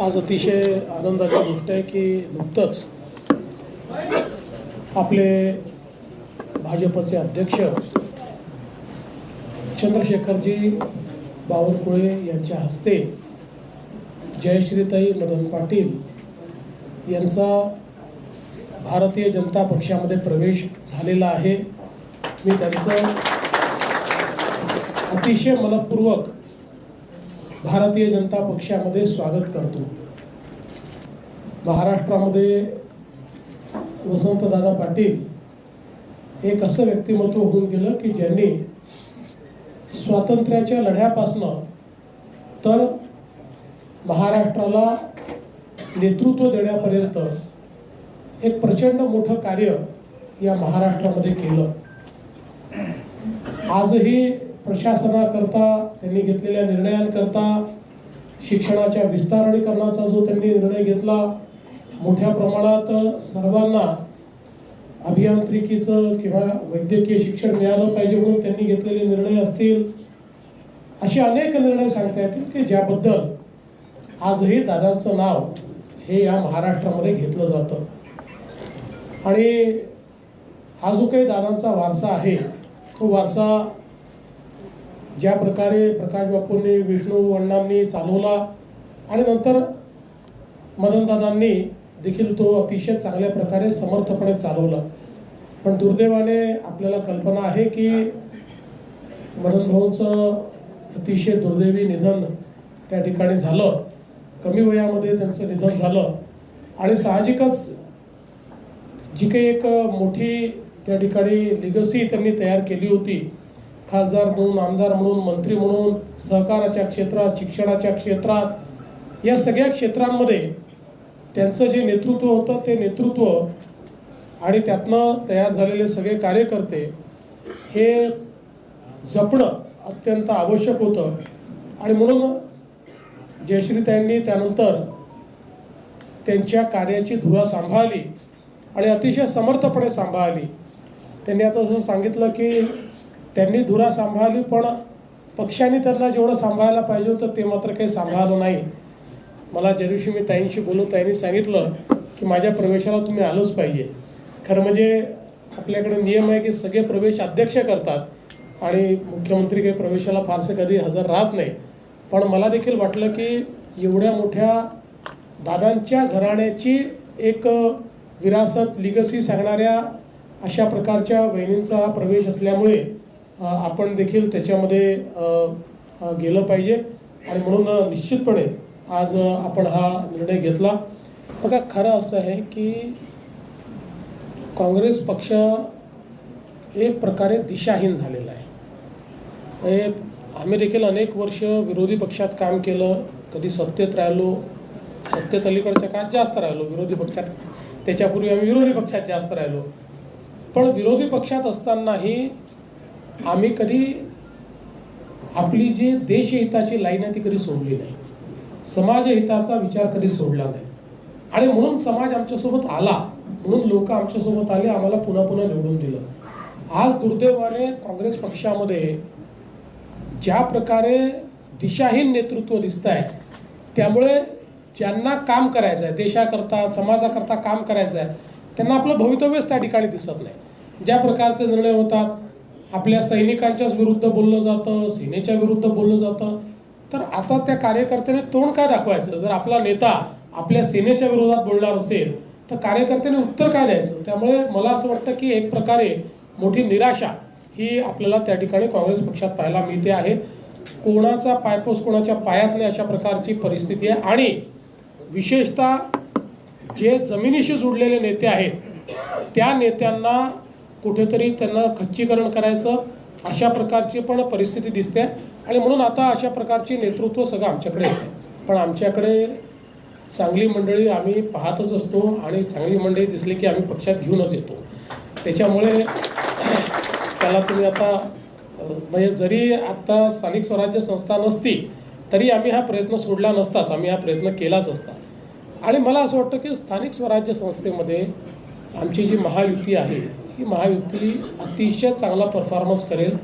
आज अतिशय आनंदाची गोष्ट आहे की नुकतंच आपले भाजपचे अध्यक्ष चंद्रशेखरजी बावनकुळे यांच्या हस्ते जयश्रीताई मदन पाटील यांचा भारतीय जनता पक्षामध्ये प्रवेश झालेला आहे. मी त्यांचं अतिशय मनपूर्वक भारतीय जनता पक्षामध्ये स्वागत करतो. महाराष्ट्रामध्ये वसंतदादा पाटील एक असं व्यक्तिमत्व होऊन गेलं की ज्यांनी स्वातंत्र्याच्या लढ्यापासनं तर महाराष्ट्राला नेतृत्व देण्यापर्यंत एक प्रचंड मोठं कार्य या महाराष्ट्रामध्ये केलं. आजही प्रशासनाकरता त्यांनी घेतलेल्या निर्णयांकरता शिक्षणाच्या विस्तारणीकरणाचा जो त्यांनी निर्णय घेतला मोठ्या प्रमाणात सर्वांना अभियांत्रिकीचं किंवा वैद्यकीय शिक्षण मिळालं पाहिजे म्हणून त्यांनी घेतलेले निर्णय असतील. असे अनेक निर्णय सांगता येतील की ज्याबद्दल आजही दादांचं नाव हे या महाराष्ट्रामध्ये घेतलं जातं. आणि हा जो काही दादांचा वारसा आहे तो वारसा ज्या प्रकारे प्रकाश बापूंनी विष्णू अण्णांनी चालवला आणि नंतर मदनदादांनी देखील तो अतिशय चांगल्या प्रकारे समर्थपणे चालवला. पण दुर्दैवाने आपल्याला कल्पना आहे की मदनभाऊंचं अतिशय दुर्दैवी निधन त्या ठिकाणी झालं. कमी वयामध्ये त्यांचं निधन झालं. आणि साहजिकच जी काही एक मोठी त्या ठिकाणी लिगसी त्यांनी तयार केली होती खासदार म्हणून आमदार म्हणून मंत्री म्हणून सहकाराच्या क्षेत्रात शिक्षणाच्या क्षेत्रात या सगळ्या क्षेत्रांमध्ये त्यांचं जे नेतृत्व होतं ते नेतृत्व आणि त्यातनं तयार झालेले सगळे कार्यकर्ते हे जपणं अत्यंत आवश्यक होतं. आणि म्हणून जयश्रीताईंनी त्यानंतर त्यांच्या कार्याची धुरा सांभाळली आणि अतिशय समर्थपणे सांभाळली. त्यांनी आता असं सांगितलं की त्यांनी धुरा सांभाळली पण पक्षाने त्यांना जेवढं सांभाळायला पाहिजे होतं ते मात्र काही सांभाळलं नाही. मला ज्या दिवशी मी ताईंशी बोलू ताईंनी सांगितलं की माझ्या प्रवेशाला तुम्ही आलंच पाहिजे. खरं म्हणजे आपल्याकडे नियम आहे की सगळे प्रवेश अध्यक्ष करतात आणि मुख्यमंत्री काही प्रवेशाला फारसं कधी हजर राहत नाही. पण मला देखील वाटलं की एवढ्या मोठ्या दादांच्या घराण्याची एक विरासत लिगसी सांगणाऱ्या अशा प्रकारच्या वहिनींचा प्रवेश असल्यामुळे आपण देखील त्याच्यामध्ये गेलं पाहिजे. आणि म्हणून निश्चितपणे आज आपण हा निर्णय घेतला. बघा खरं असं आहे की काँग्रेस पक्ष एक प्रकारे दिशाहीन झालेला आहे. आम्ही देखील अनेक वर्ष विरोधी पक्षात काम केलं. कधी सत्तेत राहिलो सत्तेत अलीकडच्या काळात जास्त राहिलो विरोधी पक्षात. त्याच्यापूर्वी आम्ही विरोधी पक्षात जास्त राहिलो. पण विरोधी पक्षात असतानाही आम्ही कधी आपली जी देशहिताची लाईन आहे ती कधी सोडली नाही. समाजहिताचा विचार कधी सोडला नाही. आणि म्हणून समाज आमच्यासोबत आला म्हणून लोक आमच्यासोबत आले आम्हाला पुन्हा पुन्हा निवडून दिलं. आज दुर्दैवाने काँग्रेस पक्षामध्ये ज्या प्रकारे दिशाहीन नेतृत्व दिसत आहे त्यामुळे ज्यांना काम करायचं आहे देशाकरता समाजाकरता काम करायचं आहे त्यांना आपलं भवितव्यच त्या ठिकाणी दिसत नाही. ज्या प्रकारचे निर्णय होतात आपल्या सैनिकांच्याच विरुद्ध बोललं जातं सेनेच्या विरुद्ध बोललं जातं. तर आता त्या कार्यकर्त्याने तोंड काय दाखवायचं? जर आपला नेता आपल्या सेनेच्या विरोधात बोलणार असेल तर कार्यकर्त्याने उत्तर काय द्यायचं? त्यामुळे मला असं वाटतं की एक प्रकारे मोठी निराशा ही आपल्याला त्या ठिकाणी काँग्रेस पक्षात पाहायला मिळते आहे. कोणाचा पायपोस कोणाच्या पायात नाही अशा प्रकारची परिस्थिती आहे. आणि विशेषतः जे जमिनीशी जोडलेले नेते आहेत त्या नेत्यांना कुठेतरी त्यांना खच्चीकरण करायचं अशा प्रकारची पण परिस्थिती दिसते. आणि म्हणून आता अशा प्रकारची नेतृत्व सगळं आमच्याकडे येतं. पण आमच्याकडे चांगली मंडळी आम्ही पाहतच असतो आणि चांगली मंडळी दिसली की आम्ही पक्षात घेऊनच येतो. त्याच्यामुळे त्याला तुम्ही आता म्हणजे जरी आत्ता स्थानिक स्वराज्य संस्था नसती तरी आम्ही हा प्रयत्न सोडला नसताच आम्ही हा प्रयत्न केलाच असता. आणि मला असं वाटतं की स्थानिक स्वराज्य संस्थेमध्ये आमची जी महायुती आहे की महायुती अतिशय चांगला परफॉर्मन्स करेल.